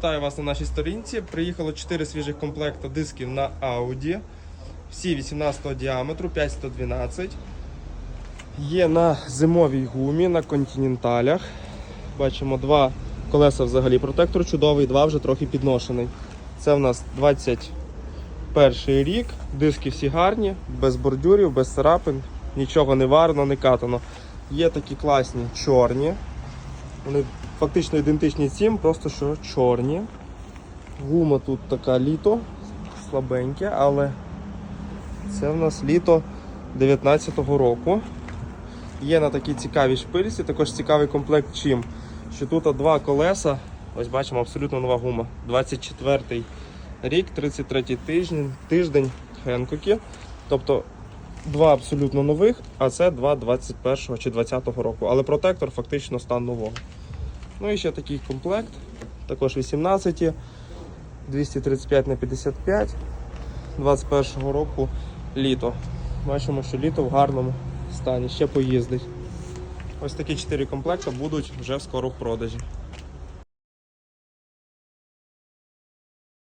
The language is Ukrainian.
Вітаю вас на нашій сторінці. Приїхало 4 свіжих комплекти дисків на Audi. Всі 18 діаметру, 5112. Є на зимовій гумі, на континенталях. Бачимо два колеса взагалі. Протектор чудовий, два вже трохи підношений. Це в нас 21 рік. Диски всі гарні, без бордюрів, без царапин, нічого не варено, не катано. Є такі класні чорні. Вони фактично ідентичні цим, просто що чорні. Гума тут така літо, слабеньке, але це в нас літо 19-го року. Є на такій цікавій шпильці, також цікавий комплект чим. Що тут два колеса, ось бачимо абсолютно нова гума. 24 рік, 33 тиждень, тиждень Хенкокі. Тобто два абсолютно нових, а це два 21 чи 20-го року. Але протектор фактично стан нового. Ну і ще такий комплект, також 18, 235 на 55, 21 року літо. Бачимо, що літо в гарному стані, ще поїздить. Ось такі 4 комплекти будуть вже скоро в продажі.